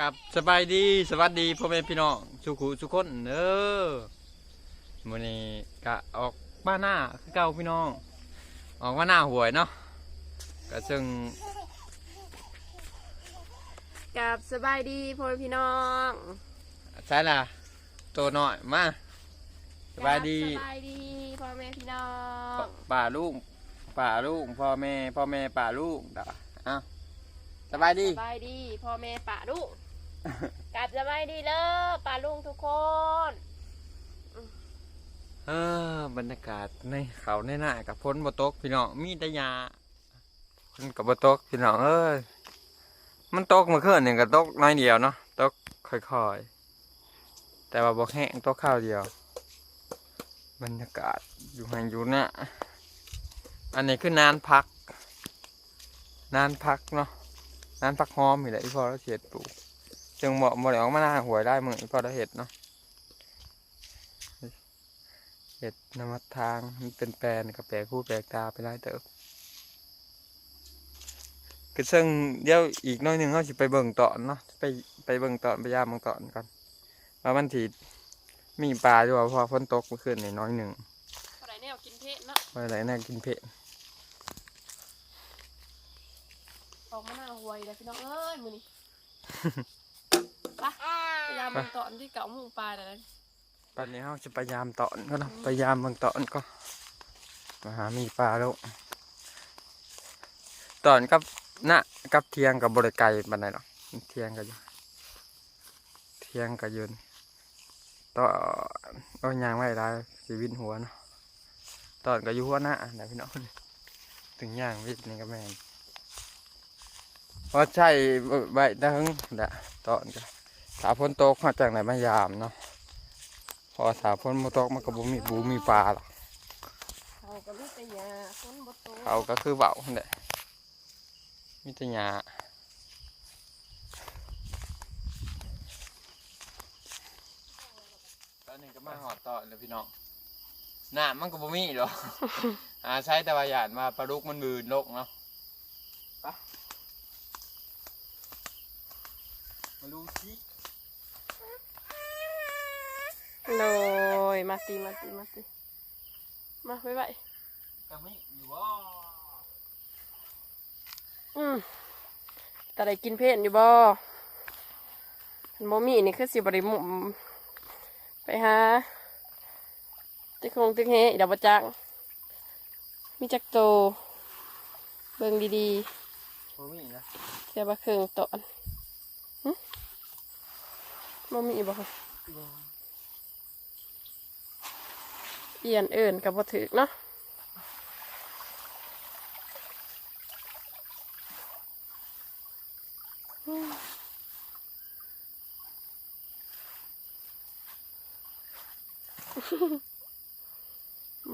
กับสบายดีสวัสดีพ่อแม่พี่น้องสุขุสุขคนเด้อมื้อนี้กะออกบ้านหน้าคือเก่าพี่น้อง ออกมาหน้าหวยเนาะก็ซึ่งกับสบายดีพ่อแม่พี่น้องใช่ล่ะตัวน้อยมาสบายดีกับสบายดีพ่อแม่พี่น้องป่าลูกป่าลูกพ่อแม่พ่อแม่ป่าลูกดาอ้าวสบายดี สบายดีพ่อแม่ป่าลุง กลับสบายดีเลยป่าลุงทุกคนเออบรรยากาศในเขาในหน้ากับพ้นบตกพี่น้องมีแต่ยาพ้นกับบตกพี่น้องเอ้ยมันตกมาเมื่อนหนึ่งก็ตกน้อยเดียวเนาะตกค่อยๆ แต่ว่าบอกแห้งตกข้าวเดียว บรรยากาศอยู่ห่างอยู่เนี่ยอันนี้คือนานพัก นานพักเนาะนานพักหอมนี่แหละที่พอเราเสียดปลูก จึงเหมาะเหมาะออกมาหน้าหวยได้มึงอีพอเราเห็ดเนาะเห็ดนำมัดทางมันเป็นแปลนกับแปลกคู่แปลกตาไปได้เติบก็ซึ่งเดี๋ยวอีกหน้อยหนึ่งเขาสิไปเบิ่งตอนเนาะไปไปเบิ่งตอนไปยามเบิ่งตอนก่อนว่ามันถีมีปลาด้วยเพอฝนตกเมื่อคืนนี่น้อยหนึ่งอะไรเนี่ยกินเพชรเนาะไว้อะไรน่ากินเผ็ดออกมาหน้าหวยเลยพี่น้องเอ้ยมือนี้ ไปพยายามมันตอนที่เก่ามุงปลาแต่ละตอนนี้เขาจะไปยามตอนก็เนาะไปยามเบิ่งตอนก็มาหามีปลาแล้วตอนกับหน้ากับเทียงกับบริไกบันไดหรอกเทียงกันอยู่เทียงกะยืนต่อก็ยางไม่ได้สีวินหัวเนาะตอนก็อยู่หัวหน้านพี่น้องถึงย่างวิทย์นี่ก็แม่เพราะใช่ใบดังดะตอนก็ ถาพ้นโตกมาจากไหนมายามเนาะพอถาพ้นมาตกมันก็บ่มีบูมีปลาหรอกเขาก็มีแต่ยาคนบดโตเขาก็คือเบาหั่นแหละมีแต่หญ้าตอนนี้ก็มาหอดต่อเลยพี่น้องน้ำมันก็บ่มีหรอก อาใช้แต่ว่าหยาดมาปลาดุกมันบืนโลกเนาะไปมาดูสิ โดยมาตีมาตีมาตีมาไว้ไว้ก็ไม่อยู่ว่าอืมแต่ได้กินเพชรอยู่บ่โมมี่นี่คือสิบริมุมไปหาตึกคงตึกเฮเดี๋ยวบจักมีจักโต เบิ่งดีบ่มีนะๆเสียบะเคืองตอนหึโมมี่บ่คะ เอียนเอิ่นกับบ่ถือเนาะอืม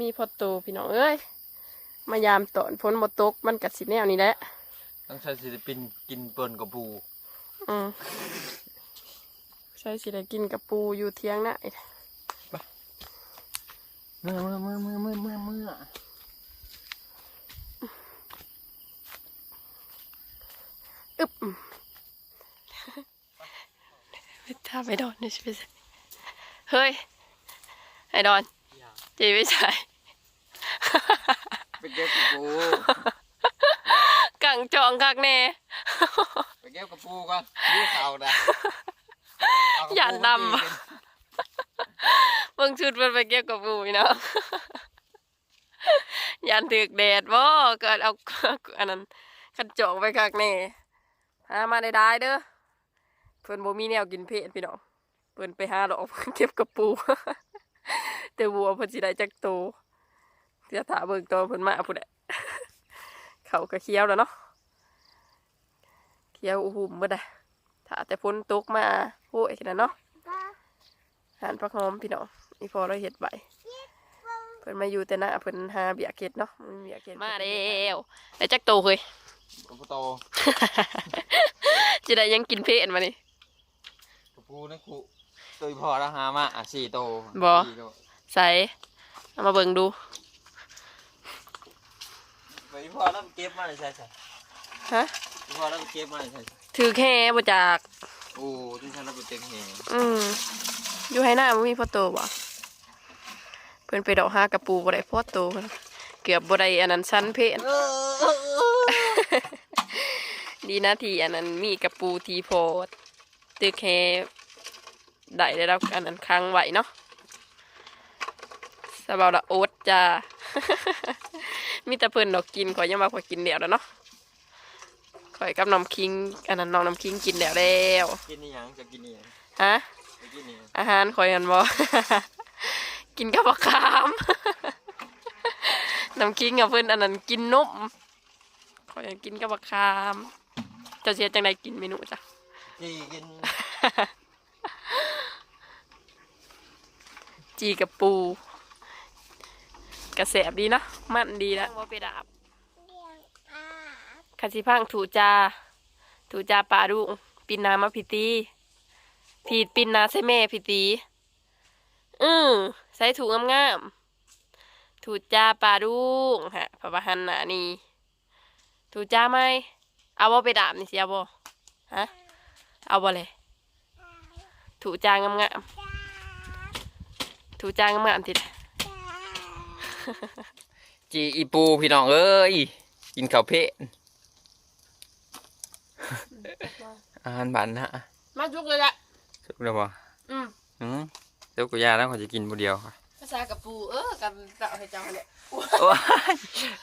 มีพอโตพี่น้องเอ้ย มายามตอนพ้นบตกมันกัดสิแนวนี้แหละต้องใช้ศิลปินกินเปิ่นกับปูอืมใช่สิได้กินกับปูอยู่เที่ยงนะ เมื่อเมื่อเมื่อเมื่อเมื่อเมื่อเมื่ออึบถ้าไปดอนเนี่ยใช่ไหมเฮ้ย ไอ้ดอนจีไม่ใช่ไปเก็บกับปูกังจองกักแน่ไปเก็บกับปูก่อนยืดเข่าได้เกับปูอย่าดำมาอ เบิ่งชุดมันไปเก็บกับปูอีเนาะยันถึกแดดบ่เกิดเอาอันนั้นขันจองไปกักแน่หามาได้ได้เด้อเพิ่นบ่มีแนวกินเพชพี่น้องเพิ่นไปหาดอกเก็บกับปูแต่วัวเพิ่นสิได้จักโตเดี๋ยวถาเบิ่งตอนเพิ่นมาพุ่นแหละเขาก็เคี้ยวแล้วเนาะเคี้ยวอุ้มเบิดอะถ้าแต่พ้นตกมาโอ้ยขนาดเนาะ หานผักหอมพี่น้องอีพอเราเฮ็ดใบเพิ่นมาอยู่แต่หน้าเพิ่นหาเบียร์เก็ดเนาะมันมีเบียร์เก็ดมาแล้วได้จักโตเฮ้ยกับปูโตจะได้ยังกินเพชรมานี่กับปูนะครูตัวพอแล้วหามาอะสี่โตบ่สี่โตใส่เอามาเบิ่งดูไปพอแล้วเก็บมาเลยใช่ใช่ฮะพอแล้วเก็บมาเลยใช่ใช่ถือแค่บ่จากเโอ้ที่ฉันเราไปเต็งแหงอืม อยู่ให้หน้ามันมีพ่อโตบ่เพิ่นไปดอกหากระปูบ่ได้พ่อโตเพิ่นเกือบบ่ได้อันนั้นชั้นเพนดีนะที่อันนั้นมีกระปูทีโพดตึกแค่ได้ได้รับอันนั้นค้างไว้เนาะสบายละโอ๊ตจ้ามีแต่เพิ่นดอกกินขอยยังมาขอยกินเดียวแล้วเนาะขอยกับน้ำคิง อันนั้นน้องน้ำคิงกินแล้วแล้ว กินนี่ยังจะกินนี่ยังฮะจะกินนี่ยัง อาหารคอยกันบ่กินกับบักขามน้ำคิงกับเพื่อนอันนั้นกินนมคอยกินกับบักขามเจ้าเชียจังไดกินเมนูจ้ะจีกินจีกับปูกระแสบดีเนาะมันดีแล้วว่าไปดาบคาสิพังถูจาถูจาปลาดุงปินนามาพิตี พีดปินนาใส่แม่พิตีอือใส่ถูงามๆถูจาปลาดุงฮะพระบาหันหนานี่ถูจาไหมเอาบ่ไปดาบนี่สิเอาบ่ฮะเอาบ่เลยถูจางามๆถูจางามๆทีเดียวจีอีปูพี่น้องเอ้ยกินข้าวเพะอาหารบ้านนะมาจุกเลยละ สุกแล้วบ่อืมอืมเจ้ากุยาแล้วเขาจะกินบุเดียวค่ะภาษากับปูเออกับเต่าให้เจ้าเนี่ยโอ้ย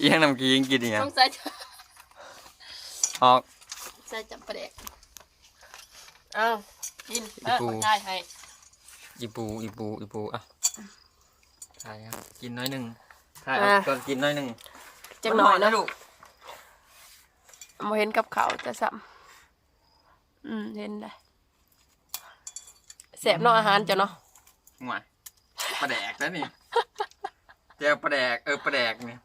อีหยังน้ำกียังกินอีหยังต้องใส่ออก ใส่จับประเด็กเอากินเออปู ได้ให้อีปูอีปูอีปูอะถ่ายครับกินน้อยหนึ่งถ่ายเอาก่อนกินน้อยหนึ่งจังหน่อยนะลูกมาเห็นกับเขาวจะซ้ำอืมเห็นได้ แสบเนอกอาหารจ้ะเนาะหวยปลาแดกแล้วนี่เจ้าปลาแดกเออปลาแดกนี่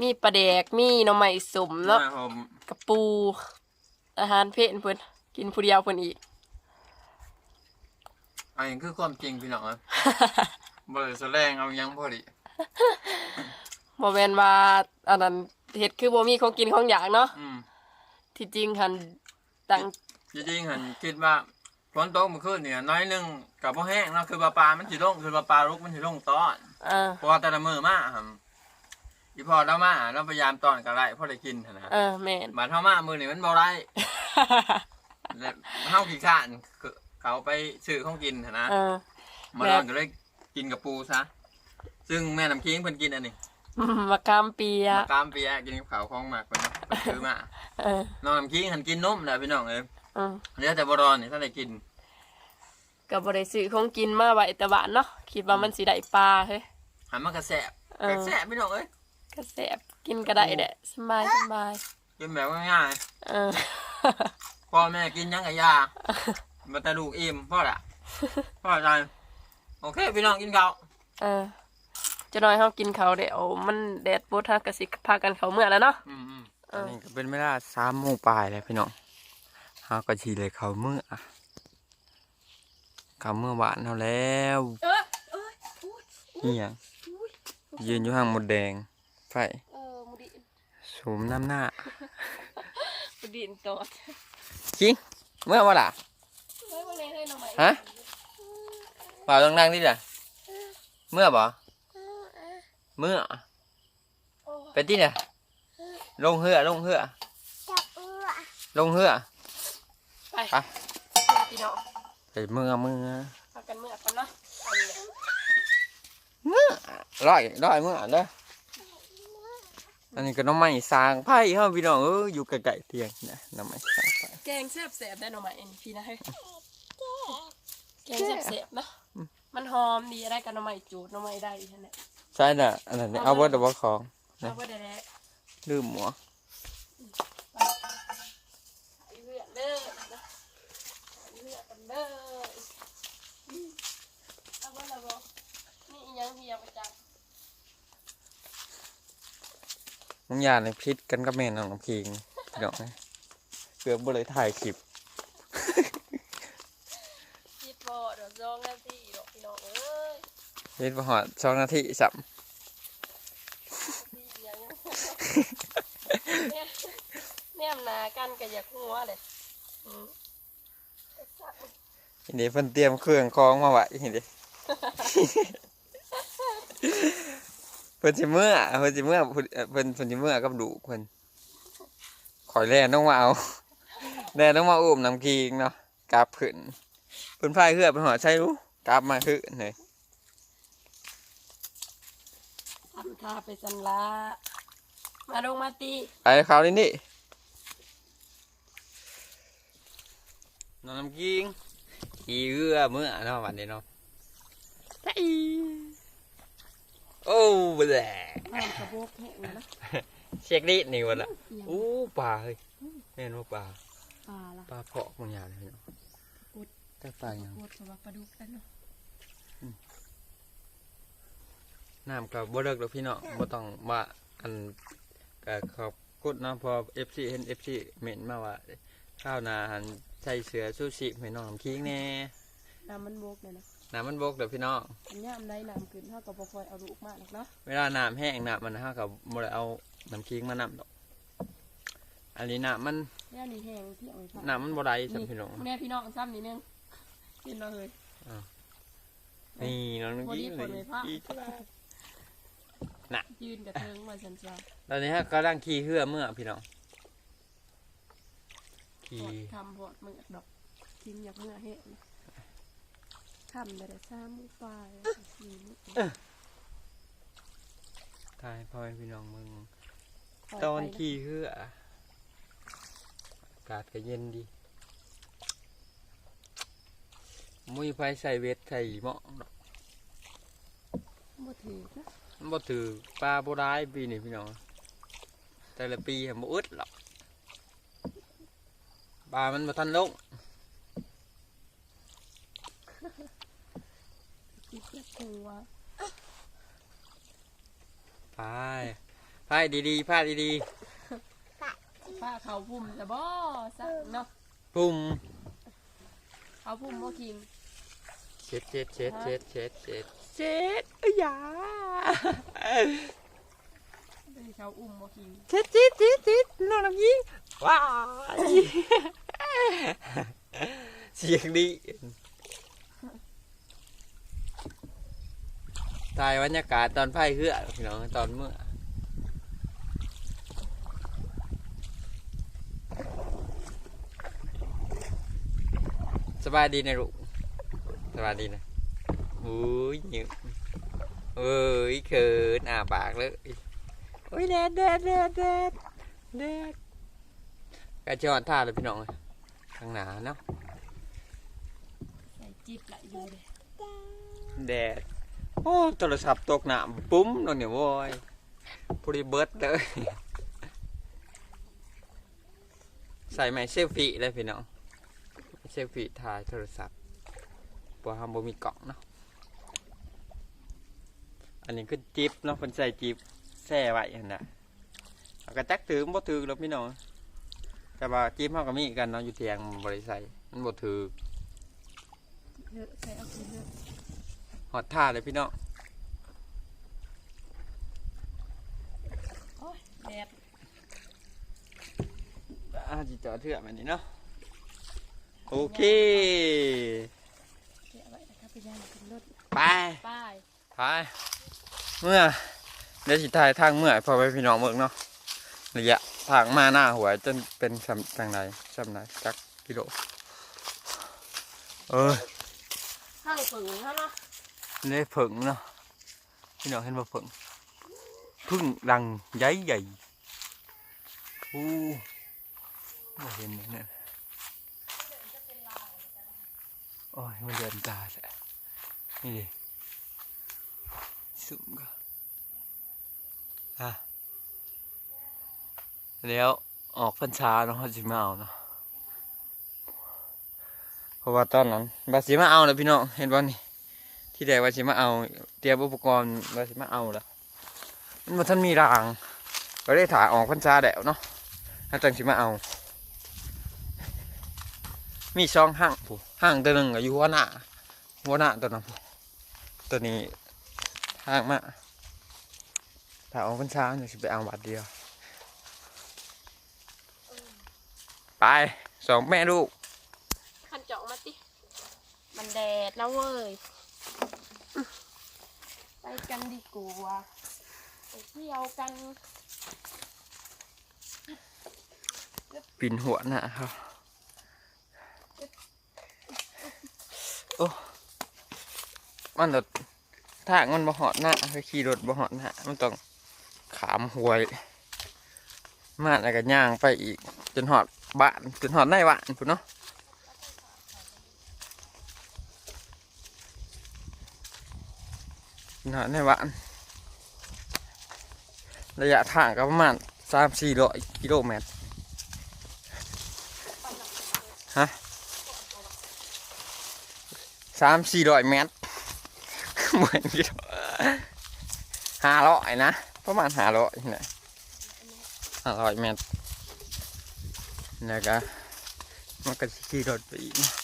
มีปลาแดกมีหน่อไม้สมเนาะมาผมกับปู อาหารเพนเพิ่นกินผู้เดียวเพิ่นอีก อันนี้คือความจริงพี่น้องเอ้ยบ่ได้แสดงเอาหยังพอดีบ่แม่นว่าอันนั้นเฮ็ดคือบ่มีของกินของอยากเนาะอืมที่จริงหันตั้งจริงๆหันคิดว่า ฝนตกเมื่อคืนเนี่ยน้อยหนึงกับบ่แห้งเนาะคือปลาปลามันสิลงคือปลาปลาลุกมันสิลงตอนอ่าเพราะว่าแต่ละมื้อมาหั่นอีพอเรามาเราพยายามตอนก็ได้พอได้กินหั่นนะเออแม่น บาดเฮามามื้อนี้มันบ่ได้แล้วเฮาขี้ข้านคือเขาไปซื้อของกินหั่นนะ เออ มาลองก็เลยกินกับปูซะ ซึ่งแม่น้ำคิงเพิ่นกินอันนี้มะขามเปียมากกามเปียะกินกับข้าวของหมากเพิ่นเพิ่นซื้อมา เออ น้องน้ำคิงหันกินนมแหละพี่น้องเอ้ย อืมเหลือแต่บ่รอนนี่ท่านได้กินก็บ่ได้ซื้อของกินมาไว้แต่บ้านเนาะคิดว่ามันสิได้ปลาเฮ้ยหันมากระแสบเออกระแสบพี่น้องเอ้ยก็แซ่บกินก็ได้แหละสบายสบายกินแบบง่ายเออ ๆพ่อแม่กินหยังกับยามาแต่ลูกอิ่มพ่อละพ่อใจโอเคพี่น้องกินข้าวเออจะน้อยเฮากินเขาวเดี๋ยวมันแดดบ่ทักก็สิพากันเข้าเมื่อแล้วเนาะ อืมเออันอนี้ก็เป็นเวลาสามโมงปลายแล้วพี่น้อง เฮาก็ชีเลยเขาเมื่อเขาเมื่อวานเฮาแล้วเออเอ้ยอุ้ยนี่หยังยืนอยู่ห่างหมดแดงไฟเออมุดินสูมน้ำหน้ามุดินตอดคิงเมื่อวะล่ะเฮ้ยบ่เลยเฮ้ยน้องใหม่ฮะเปล่าดังๆนี่จ้ะเมื่อบ่เมื่อโอ้ไปที่เนี่ยลงเหือลงเหือลงเหือ ไปไปพี่น้องไปเมื่อเมื่อพากันเมื่อกันเนาะอันนี้เมื่อร้อยร้อยเมื่อเด้ออันนี้ก็น้องใหม่สร้างไผ่เฮาพี่น้องเอออยู่ใกล้ๆเตียงนะน้องใหม่สร้างไผ่แกงแซ่บๆได้น้องใหม่อันนี้พี่นะเฮ้ยแกงแซ่บๆเนาะมันหอมดีอะไรกันน้องใหม่จูดน้องใหม่ได้อีกนั่นแหละใช่น่ะอันนั้นนี่เอาเบิดเอาบ่ของเอาไว้ได้แล้วลืมหมัวไอ้เลือดเด้อนะไอ้ เลือดกันเด้ออืมเอาไว้และบ่นี่อีหยังที่เอาไปจับมึงอย่าในพิษกันกับแม่น้องน้ำคิงพี่น้องนะเกือบบ่เลยถ่ายคลิปคิดบ่เดี๋ยวจองนาทีดอกพี่น้องเอ้ยเฮ็ดบ่ฮอด2นาทีสับที่อีหยังแนมแนมหนากันก็อยากหัวเลยอืม เห็ นดิเพิ่นเตรียมเครื่องคล้องมาไว้เห็นดิเพิ่นสิเมื่อเพิ่นสิเมื่อเพิ่นเอ่อเพิ่นเพิ่นสิเมื่อกับดุเพิ่นขอยแล่ต้องมาเอาแล่ต้องมาอุ้มน้ำกิงเนาะกราบขึ้นเพิ่นพายเรือเพิ่นหัวใช่รู้กราบมาขึ้นเลยทำท่าไปสันละมาลงมาตีไปเขานี่นี่น้องน้ำกิง ขี่เรือเมื่อเนาะวันนี้เนาะไปโอ้บแหละน้ำกระบอกแห้งนะเช็คดินี่วันละเอียงอู้ปลาเฮ้ยแม่นว่าปลาปลาละปลาเพาะบางอย่างเลยเนาะอุดแต่ปลาอย่างโคตรสวัสดิ์ปลาดุกกันเนาะน้ำกับบ่เลิกแล้วพี่เนาะบ่ต้องว่าอันก็ขอบคุณเนาะพอ FC เห็น FC เม่นมาว่า ข้าวนาหันใส่เสือซูชิให้น้องน้ำคิงแน่น้ำมันบกเลยนะน้ำมันบกเด้อพี่น้องอันย่ามได้น้ำขึ้นเท่ากับบ่คอยเอาลูกมากหรอกเนาะเวลาน้ำแห้งน้ำมันห้ากับบ่ได้เอาน้ำคิงมาน้ำดอกอันนี้น้ำมันเนี่ยนี่แห้งที่เอาไปผัดน้ำมันบ่ได้สัมพี่น้องแม่พี่น้องซ้ำนิดนึงกินเราเลยนี่น้องน้ำพอคิดีงคนไม่พลาดอีกยืนกับเทิงมาสันจ้าตอนนี้ฮะก็ร่างขี่เหือเมื่อพี่น้อง ขี่ ทำบอดมือดอกทิ้งอยากเมื่อเห็นทำได้แต่ซ้ำมือปลายสี่มือทายพ่อแม่พี่น้องมึง ปล่ยตอนไปะขี่เหืออากาศก็เย็นดีมุ้ยไฟใส่เวทใส่หม้อดอกบ่ถือนะมันบ่ถือปลาบ่ได้ายปีนี้พี่น้อง แต่ละปีมันบ่อึดหรอก ปลามันบ่ทันลงคิดจะกลัวพายพายดีๆพายดีป้าเขาพุ่มจะบ่สักเนาะๆปุ่มเขาพุ่มบ่คิงเช็ดเช็ดเช็ดเช็ดเช็ดเช็ดเช็ดเอ้ยอย่าได้เขาอุ้มบ่คิง เช็ดเช็ดเช็ดเช็ดน้องน้ำยิงว้ายเสียงดีถ่ายบรรยากาศตอนพายเรือพี่น้องตอนเมื่อสบายดีนะลูกสบายดีนะอุ้ยหิวเอ้ยเขินอ่าปากเลยโอ้ยแดดแดดแดดแดดแดดกระจอนท่าเลยพี่น้องข้างหนาเนาะ จิบไหลอยู่เลยแดด โอ้โทรศัพท์ตกหนามปุ้มนนเนี่ยโว้ยพอดีเบิร์ดเลย ใส่ไม้เซลฟี่เลยพี่น้องเซลฟี่ถ่ายโทรศัพท์เพราะว่าบ่มีกล่องเนาะอันนี้คือจิบเนาะคนใส่จิบแช่ไว้เห็นนะเอากระจักถือบ่ถือหรอกพี่น้องแต่ว่าจิบเฮาก็มีกันเนาะอยู่เทียงบริใส่มันบ่ถือ เยอะใส่เอาคืนเยอะหอดท่าเลยพี่น้องโอ้ยแดดอ่าจิจอเถื่อแบบนี้เนาะ โอเค เก็บไว้นะครับไปย่างขึ้นรถไป ป้ายไปเมื่อเดี๋ยวสิถ่ายทางเมื่อให้พอไปพี่น้องเมืองเนาะระยะทางมาหน้าหัวจนเป็นสำจังไรสำไหนจักกิโลเออ ข้างฝึงเท่าเนาะนี่ผึ่งเนาะพี่น้องเห็นบ่ผึ่งพึ่งรังใหญ่ใหญ่อู้บ่เห็นเนี่ยโอ้ยมันเดินตาแหละนี่ดิสุ่มก็อะแล้วออกพรรษาเนาะจะมาเอาเนาะ ราะว่าตอนนั้นบาสิมาเอาเลยพี่น้องเห็นบ่นี่ที่แรกว่าสิมาเอา เตรียมอุปกรณ์ว่าสิมาเอาแล้วมันท่านมีรางก็ได้ถ่ายออกพรรษาแล้วเนาะถ้าจังสิมาเอา มีช่องห้างผู้ห้างตัวหนึ่งอยู่หัวหน้าหัวหน้าตัวนั้นตัวนี้ห้างมาถ่ายออกพรรษาเนี่ยสิไปเอาบาทเดียว ไปสองแม่ลูก มาติ มันแดดแล้วเว้ย ไปกันดีกว่าไปเที่ยวกันปินหัวหน้าครับ โอ้ มันรถทางมันบ่หอดหน้าไปขี่รถบ่หอดหน้ามันต้องขามหวย มาแล้วก็ย่างไปอีก จนหอดบ้าน จนหอดในบ้านพุ่นเนาะจน หอดในบ้านระยะทางก็ประมาณสามสี่ร้อยกิโลเมตรฮะสามสี่ร้อยเมตรเหมือนกิโลห้าร้อยนะประมาณห้าร้อยนะห้าร้อยเมตรแล้วก็มันก็ขี่รถไปอีกนะ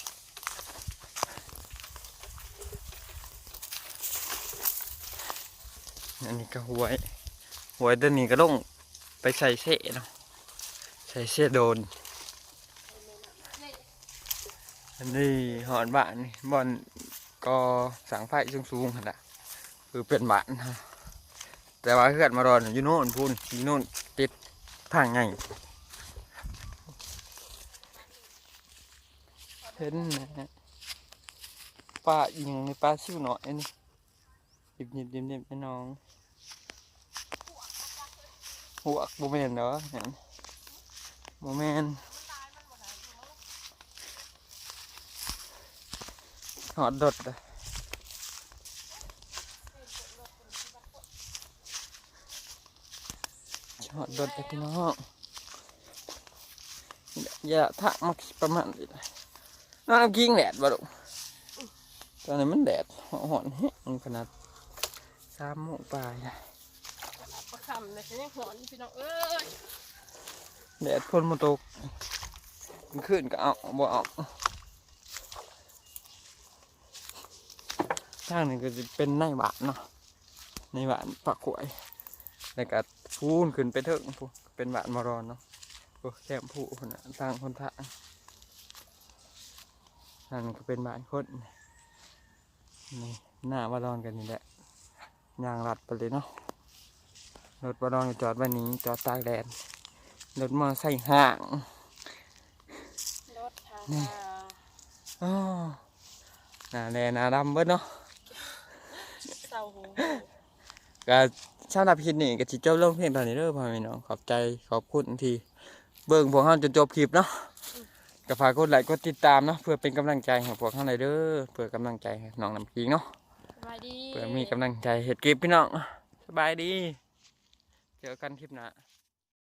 อันนี้ก็หวยหวยตัวนี้ก็ลงไปใส่เสเนาะใส่เสโดน อันนี้หอนบ้านนี่บอนก็สังไฟสูงๆขนาดคือเป็นบ้านฮะแต่ว่าเพื่อนมารอนอยู่โน่นพูนอยู่โน่นติดทางไงเห็นนะฮะปลาอย่างในปลาชิวหน่อยนี่ ยิบหยิบหยิบหยิบให้น้องหัวโมเมนเนาะเห็นโมเมนหอดดดอะหอดดดเลยพี่น้องอย่าทักมาประมาณนี้เลยน้ำกิ้งแดดบ่ลูกตอนนี้มันแดดหอนแห้งขนาด สามโมงปลายอะประคำเลยฉันยังหอนพี่น้องเอ้ยแดดพ่นมาตกขึ้นก็เอาบ่เอาทางนี้ก็จะเป็นในบ้านเนาะในบ้านปักขวยแล้วก็พูนขึ้นไปเถิงพูนเป็นบ้านมารอนเนาะโอ้แคมผู้คนน่ะทางคนทางนั่นก็เป็นบ้านคนนี่หน้ามารอนกันนี่แหละ ยางรัดไปเลยเนาะรถมารอนก็จอดไว้นี้จอดตากแดดรถมอใส่ห่างรถทางนี่อ้อหน้าแดงหน้าดำเบิดเนาะเศร้าหูก็สำหรับคลิปนี้ก็จิจบลงเพียงเท่านี้เด้อพ่อแม่น้องขอบใจขอบคุณที่เบิ่งพวกเราจนจบคลิปเนาะก็ฝากกดไลค์กดติดตามเนาะเพื่อเป็นกำลังใจให้พวกเราเลยเด้อเพื่อกำลังใจให้น้องน้ำคิงเนาะส บายดี เพื่อมีกำลังใจเห็ดคลิปพี่น้อง สบายดี เจอกันคลิปหน้า